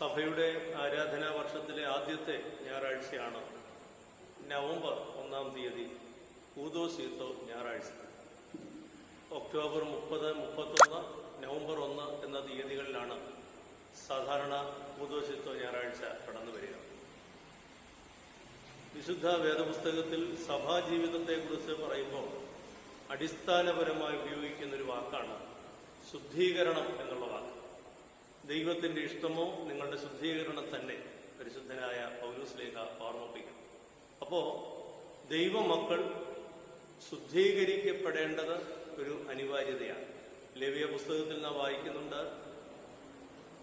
സഭയുടെ ആരാധനാ വർഷത്തിലെ ആദ്യത്തെ ഞായറാഴ്ചയാണ് നവംബർ ഒന്നാം തീയതി ഊദോസീത്തോ ഞായറാഴ്ച. ഒക്ടോബർ മുപ്പത് മുപ്പത്തൊന്ന് നവംബർ ഒന്ന് എന്ന തീയതികളിലാണ് സാധാരണ ഊദോസീത്തോ ഞായറാഴ്ച കടന്നു വരിക. വിശുദ്ധ വേദപുസ്തകത്തിൽ സഭാ ജീവിതത്തെക്കുറിച്ച് പറയുമ്പോൾ അടിസ്ഥാനപരമായി ഉപയോഗിക്കുന്ന ഒരു വാക്കാണ് ശുദ്ധീകരണം എന്നുള്ള വാക്ക് ദൈവത്തിന്റെ ഇഷ്ടമോ നിങ്ങളുടെ ശുദ്ധീകരണം തന്നെ പരിശുദ്ധനായ പൗരൂസ്ലേഖ ഓർമ്മിപ്പിക്കും. അപ്പോ ദൈവമക്കൾ ശുദ്ധീകരിക്കപ്പെടേണ്ടത് ഒരു അനിവാര്യതയാണ്. ലവ്യ പുസ്തകത്തിൽ നാം വായിക്കുന്നുണ്ട്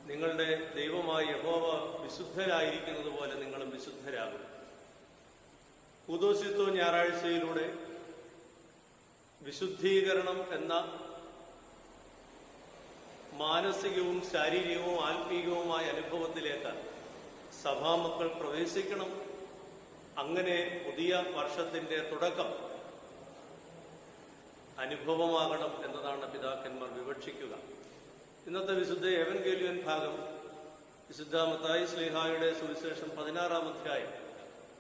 നിങ്ങളുടെ ദൈവമായ യഹോവ വിശുദ്ധരായിരിക്കുന്നത് പോലെ നിങ്ങളും വിശുദ്ധരാകും. കുതോശിത്വ ഞായറാഴ്ചയിലൂടെ വിശുദ്ധീകരണം എന്ന മാനസികവും ശാരീരികവും ആത്മീയവുമായ അനുഭവത്തിലേക്ക് സഭാമക്കൾ പ്രവേശിക്കണം. അങ്ങനെ പുതിയ വർഷത്തിന്റെ തുടക്കം അനുഭവമാകണം എന്നതാണ് പിതാക്കന്മാർ വിവക്ഷിക്കുക. ഇന്നത്തെ വിശുദ്ധ ഏവൻഗേലിയൻ ഭാഗം വിശുദ്ധ മത്തായി സ്ലിഹായുടെ സുവിശേഷം പതിനാറാം അധ്യായം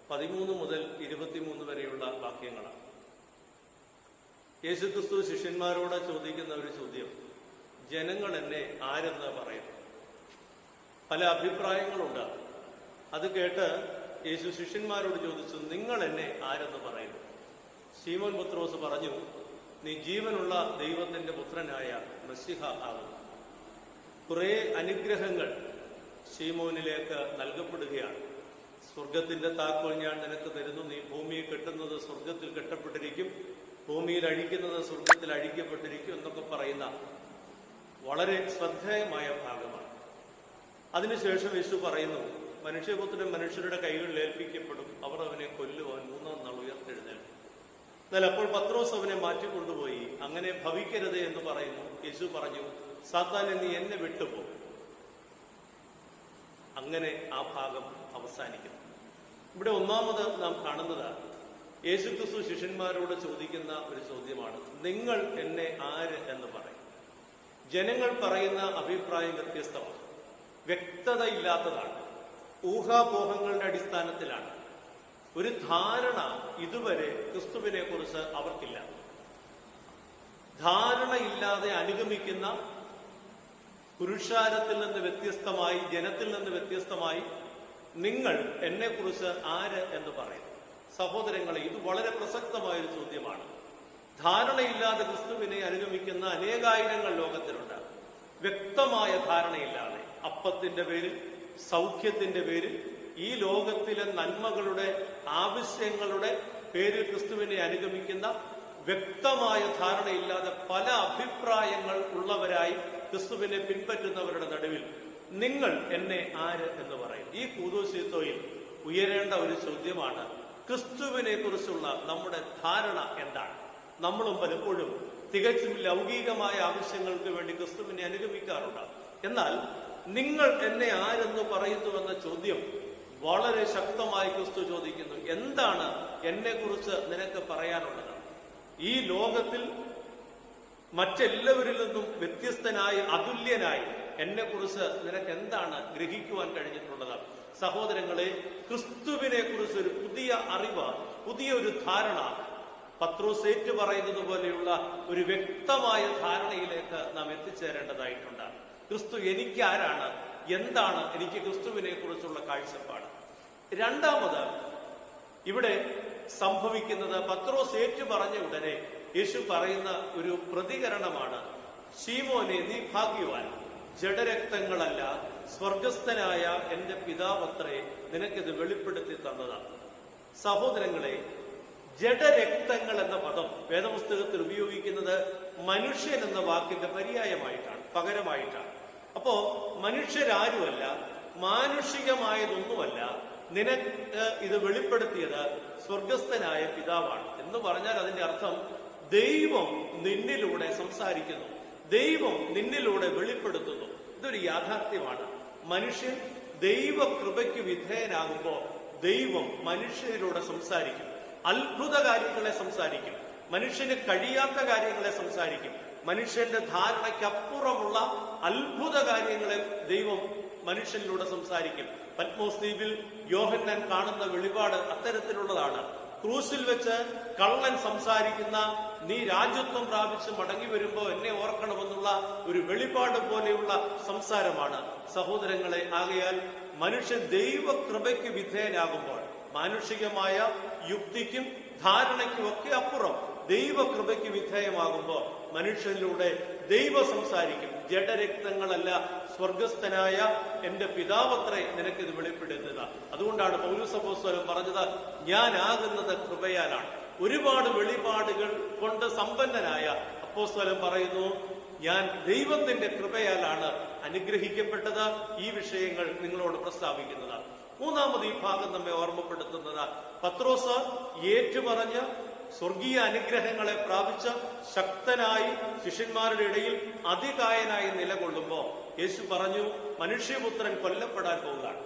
പതിമൂന്ന് മുതൽ ഇരുപത്തിമൂന്ന് വരെയുള്ള വാക്യങ്ങളാണ്. യേശുക്രിസ്തു ശിഷ്യന്മാരോട് ചോദിക്കുന്ന ഒരു ചോദ്യം. ജനങ്ങൾ എന്നെ ആരെന്ന് പറയുന്നു പല അഭിപ്രായങ്ങളുണ്ട്. അത് കേട്ട് യേശു ശിഷ്യന്മാരോട് ചോദിച്ചു നിങ്ങൾ എന്നെ ആരെന്ന് പറയുന്നു? ശീമോൻ പുത്രോസ് പറഞ്ഞു നീ ജീവനുള്ള ദൈവത്തിന്റെ പുത്രനായ മസിഹ ആകുന്നു. കുറെ അനുഗ്രഹങ്ങൾ ശീമോനിലേക്ക് നൽകപ്പെടുകയാണ്. സ്വർഗത്തിന്റെ താക്കോൽ ഞാൻ നിനക്ക് തരുന്നു. നീ ഭൂമിയിൽ കെട്ടുന്നത് സ്വർഗത്തിൽ കെട്ടപ്പെട്ടിരിക്കും. ഭൂമിയിൽ അഴിക്കുന്നത് സ്വർഗത്തിൽ അഴിക്കപ്പെട്ടിരിക്കും എന്നൊക്കെ പറയുന്ന വളരെ ശ്രദ്ധേയമായ ഭാഗമാണ്. അതിനുശേഷം യേശു പറയുന്നു മനുഷ്യപുത്രൻ മനുഷ്യരുടെ കൈകളിൽ ഏൽപ്പിക്കപ്പെടും അവർ അവനെ കൊല്ലുവാൻ മൂന്നാം നാൾ ഉയർത്തെഴുന്നേൽക്കും എന്നാൽ അപ്പോൾ പത്രോസ് അവനെ മാറ്റിക്കൊണ്ടുപോയി അങ്ങനെ ഭവിക്കരുത് എന്ന് പറയുന്നു. യേശു പറഞ്ഞു സാത്താൻ നീ എന്നെ വിട്ടുപോ. അങ്ങനെ ആ ഭാഗം അവസാനിക്കുന്നു. ഇവിടെ ഒന്നാമത് നാം കാണുന്നത് യേശുക്രിസ്തു ശിഷ്യന്മാരോട് ചോദിക്കുന്ന ഒരു ചോദ്യമാണ് നിങ്ങൾ എന്നെ ആര് എന്ന് പറയും? ജനങ്ങൾ പറയുന്ന അഭിപ്രായം വ്യത്യസ്തമാണ്. വ്യക്തതയില്ലാത്തതാണ്. ഊഹാപോഹങ്ങളുടെ അടിസ്ഥാനത്തിലാണ്. ഒരു ധാരണ ഇതുവരെ ക്രിസ്തുവിനെ കുറിച്ച് അവർക്കില്ല. ധാരണയില്ലാതെ അനുഗമിക്കുന്ന പുരുഷാരത്തിൽ നിന്ന് വ്യത്യസ്തമായി ജനത്തിൽ നിന്ന് വ്യത്യസ്തമായി നിങ്ങൾ എന്നെക്കുറിച്ച് ആര് എന്ന് പറയുന്നു സഹോദരങ്ങളെ ഇത് വളരെ പ്രസക്തമായ ഒരു ചോദ്യമാണ്. ധാരണയില്ലാതെ ക്രിസ്തുവിനെ അനുഗമിക്കുന്ന അനേകായിരങ്ങൾ ലോകത്തിലുണ്ട്. വ്യക്തമായ ധാരണയില്ലാതെ. അപ്പത്തിന്റെ പേരിൽ സൗഖ്യത്തിന്റെ പേരിൽ ഈ ലോകത്തിലെ നന്മകളുടെ ആവശ്യങ്ങളുടെ പേരിൽ ക്രിസ്തുവിനെ അനുഗമിക്കുന്ന വ്യക്തമായ ധാരണയില്ലാതെ പല അഭിപ്രായങ്ങൾ ഉള്ളവരായി ക്രിസ്തുവിനെ പിൻപറ്റുന്നവരുടെ നടുവിൽ നിങ്ങൾ എന്നെ ആര് എന്ന് പറയും. ഈ കൂതോശീത്തോയിൽ ഉയരേണ്ട ഒരു ചോദ്യമാണ് ക്രിസ്തുവിനെ കുറിച്ചുള്ള നമ്മുടെ ധാരണ എന്താണ്? നമ്മളും പലപ്പോഴും തികച്ചും ലൗകികമായ ആവശ്യങ്ങൾക്ക് വേണ്ടി ക്രിസ്തുവിനെ അനുഗമിക്കാറുണ്ട്. എന്നാൽ നിങ്ങൾ എന്നെ ആരെന്ന് പറയുന്നുവെന്ന ചോദ്യം വളരെ ശക്തമായി ക്രിസ്തു ചോദിക്കുന്നു. എന്താണ് എന്നെക്കുറിച്ച് നിനക്ക് പറയാനുള്ളത്? ഈ ലോകത്തിൽ മറ്റെല്ലാവരിൽ നിന്നും വ്യത്യസ്തനായി അതുല്യനായി എന്നെക്കുറിച്ച് നിനക്ക് എന്താണ് ഗ്രഹിക്കുവാൻ കഴിഞ്ഞിട്ടുള്ളത്? സഹോദരങ്ങളെ ക്രിസ്തുവിനെ കുറിച്ച് ഒരു പുതിയ അറിവ് പുതിയ ഒരു ധാരണ പത്രോസേറ്റ് പറയുന്നത് പോലെയുള്ള ഒരു വ്യക്തമായ ധാരണയിലേക്ക് നാം എത്തിച്ചേരേണ്ടതായിട്ടുണ്ട്. ക്രിസ്തു എനിക്ക് ആരാണ് എന്താണ് എനിക്ക് ക്രിസ്തുവിനെ കുറിച്ചുള്ള കാഴ്ചപ്പാട്? രണ്ടാമത് ഇവിടെ സംഭവിക്കുന്നത് പത്രോസ് ഏറ്റു പറഞ്ഞ ഉടനെ യേശു പറയുന്ന ഒരു പ്രതികരണമാണ്. ശീമോനെ നീ ഭാഗ്യവാൻ. ജഡരക്തങ്ങളല്ല സ്വർഗസ്ഥനായ എന്റെ പിതാവത്രേ നിനക്കിത് വെളിപ്പെടുത്തി തന്നതാണ്. സഹോദരങ്ങളെ ജഡരക്തങ്ങൾ എന്ന പദം വേദപുസ്തകത്തിൽ ഉപയോഗിക്കുന്നത് മനുഷ്യൻ എന്ന വാക്കിന്റെ പര്യായമായിട്ടാണ് പകരമായിട്ടാണ്. അപ്പോ മനുഷ്യരാരുമല്ല മാനുഷികമായതൊന്നുമല്ല നിനക്ക് ഇത് വെളിപ്പെടുത്തിയത് സ്വർഗസ്ഥനായ പിതാവാണ്. എന്ന് പറഞ്ഞാൽ അതിന്റെ അർത്ഥം ദൈവം നിന്നിലൂടെ സംസാരിക്കുന്നു ദൈവം നിന്നിലൂടെ വെളിപ്പെടുത്തുന്നു. ഇതൊരു യാഥാർത്ഥ്യമാണ്. മനുഷ്യൻ ദൈവ കൃപയ്ക്ക് വിധേയനാകുമ്പോൾ ദൈവം മനുഷ്യരിലൂടെ സംസാരിക്കും അത്ഭുത കാര്യങ്ങളെ സംസാരിക്കും. മനുഷ്യന് കഴിയാത്ത കാര്യങ്ങളെ സംസാരിക്കും. മനുഷ്യന്റെ ധാരണയ്ക്കപ്പുറമുള്ള അത്ഭുത കാര്യങ്ങളെ ദൈവം മനുഷ്യനിലൂടെ സംസാരിക്കും. പത്മോസ് ദ്വീപിൽ യോഹന്നാൻ കാണുന്ന വെളിപാട് അത്തരത്തിലുള്ളതാണ്. ക്രൂസിൽ വെച്ച് കള്ളൻ സംസാരിക്കുന്ന നീ രാജ്യത്വം പ്രാപിച്ച് മടങ്ങി വരുമ്പോ എന്നെ ഓർക്കണമെന്നുള്ള ഒരു വെളിപാട് പോലെയുള്ള സംസാരമാണ്. സഹോദരങ്ങളെ ആകയാൽ മനുഷ്യൻ ദൈവകൃപയ്ക്ക് വിധേയനാകുമ്പോൾ മാനുഷികമായ യുക്തിക്കും ധാരണയ്ക്കും ഒക്കെ അപ്പുറം ദൈവകൃപയ്ക്ക് വിധേയമാകുമ്പോൾ മനുഷ്യനിലൂടെ ദൈവം സംസാരിക്കും. ജഡരക്തങ്ങളല്ല സ്വർഗസ്ഥനായ എന്റെ പിതാവത്രേ നിനക്കിത് വെളിപ്പെടുത്തുക. അതുകൊണ്ടാണ് പൗരസഭോസ്വരം പറഞ്ഞത് ഞാനാകുന്നത് കൃപയാലാണ്. ഒരുപാട് വെളിപാടുകൾ കൊണ്ട് സമ്പന്നനായ അപ്പോസ്വലം പറയുന്നു ഞാൻ ദൈവത്തിന്റെ കൃപയാലാണ് അനുഗ്രഹിക്കപ്പെട്ടത്. ഈ വിഷയങ്ങൾ നിങ്ങളോട് പ്രസ്താവിക്കുന്നത് മൂന്നാമത് ഈ ഭാഗം നമ്മെ ഓർമ്മപ്പെടുത്തുന്നത്. പത്രോസ് ഏറ്റുപറഞ്ഞ് സ്വർഗീയ അനുഗ്രഹങ്ങളെ പ്രാപിച്ച ശക്തനായി ശിഷ്യന്മാരുടെ ഇടയിൽ അതികായനായി നിലകൊള്ളുമ്പോ യേശു പറഞ്ഞു മനുഷ്യപുത്രൻ കൊല്ലപ്പെടാൻ പോവുകയാണ്.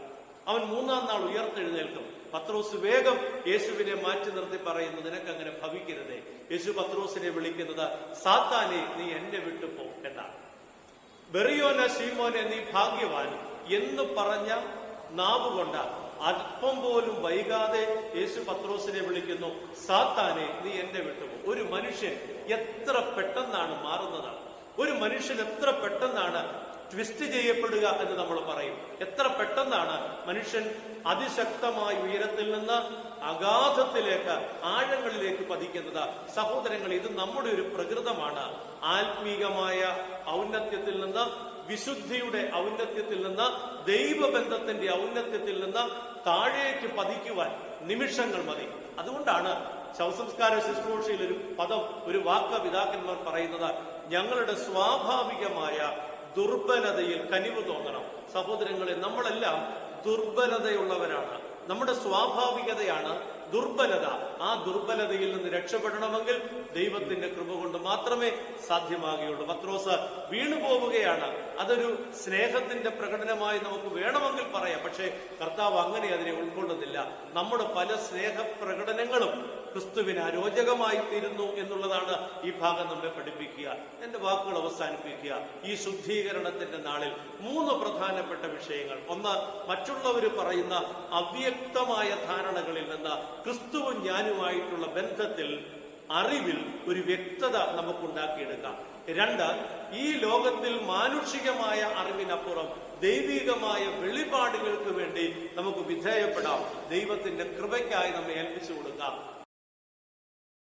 അവൻ മൂന്നാം നാൾ ഉയർത്തെഴുന്നേൽക്കും. പത്രോസ് വേഗം യേശുവിനെ മാറ്റി നിർത്തി പറയുന്നു നിനക്ക് അങ്ങനെ ഭവിക്കരുതേ. യേശു പത്രോസിനെ വിളിക്കുന്നത് സാത്താനെ നീ എന്നെ വിട്ടു പോ എന്നാണ് ബെറിയോന ശീമോനെ നീ ഭാഗ്യവാൻ എന്ന് പറഞ്ഞ നാവ് കൊണ്ട അല്പം പോലും വൈകാതെ യേശു പത്രോസിനെ വിളിക്കുന്നു സാത്താനെ നീ എന്റെ വിട്ടുപോ. ഒരു മനുഷ്യൻ എത്ര പെട്ടെന്നാണ് മാറുന്നതാണ്? ഒരു മനുഷ്യൻ എത്ര പെട്ടെന്നാണ് ട്വിസ്റ്റ് ചെയ്യപ്പെടുക എന്ന് നമ്മൾ പറയും. എത്ര പെട്ടെന്നാണ് മനുഷ്യൻ അതിശക്തമായ ഉയരത്തിൽ നിന്ന് അഗാധത്തിലേക്ക് ആഴങ്ങളിലേക്ക് പതിക്കുന്നത്? സഹോദരങ്ങൾ ഇത് നമ്മുടെ ഒരു പ്രകൃതമാണ്. ആത്മീകമായ ഔന്നത്യത്തിൽ നിന്ന് വിശുദ്ധിയുടെ ഔന്നത്യത്തിൽ നിന്ന് ദൈവബന്ധത്തിന്റെ ഔന്നത്യത്തിൽ നിന്ന് താഴേക്ക് പതിക്കുവാൻ നിമിഷങ്ങൾ മതി. അതുകൊണ്ടാണ് ശവസംസ്കാര ശുശ്രൂഷയിൽ ഒരു പദം ഒരു വാക്ക പിതാക്കന്മാർ പറയുന്നത് ഞങ്ങളുടെ സ്വാഭാവികമായ ദുർബലതയിൽ കനിവ് തോന്നണം. സഹോദരങ്ങളെ നമ്മളെല്ലാം ദുർബലതയുള്ളവരാണ്. നമ്മുടെ സ്വാഭാവികതയാണ് ദുർബലത. ആ ദുർബലതയിൽ നിന്ന് രക്ഷപ്പെടണമെങ്കിൽ ദൈവത്തിന്റെ കൃപ കൊണ്ട് മാത്രമേ സാധ്യമാകുകയുള്ളൂ. പത്രോസ് വീണു പോവുകയാണ്. അതൊരു സ്നേഹത്തിന്റെ പ്രകടനമായി നമുക്ക് വേണമെങ്കിൽ പറയാം. പക്ഷേ കർത്താവ് അങ്ങനെ അതിനെ ഉൾക്കൊള്ളുന്നില്ല. നമ്മുടെ പല സ്നേഹ പ്രകടനങ്ങളും ക്രിസ്തുവിന് അരോചകമായി തീരുന്നു എന്നുള്ളതാണ് ഈ ഭാഗം നമ്മെ പഠിപ്പിക്കുക. എന്റെ വാക്കുകൾ അവസാനിപ്പിക്കുക. ഈ ശുദ്ധീകരണത്തിന്റെ നാളിൽ മൂന്ന് പ്രധാനപ്പെട്ട വിഷയങ്ങൾ. ഒന്ന് മറ്റുള്ളവർ പറയുന്ന അവ്യക്തമായ ധാരണകളിൽ നിന്ന് ക്രിസ്തുവും ഞാനുമായിട്ടുള്ള ബന്ധത്തിൽ അറിവിൽ ഒരു വ്യക്തത നമുക്കുണ്ടാക്കിയെടുക്കാം. രണ്ട് ഈ ലോകത്തിൽ മാനുഷികമായ അറിവിനപ്പുറം ദൈവികമായ വെളിപാടുകൾക്ക് വേണ്ടി നമുക്ക് വിധേയപ്പെടാം. ദൈവത്തിന്റെ കൃപയ്ക്കായി നമ്മെ ഏൽപ്പിച്ചു കൊടുക്കാം.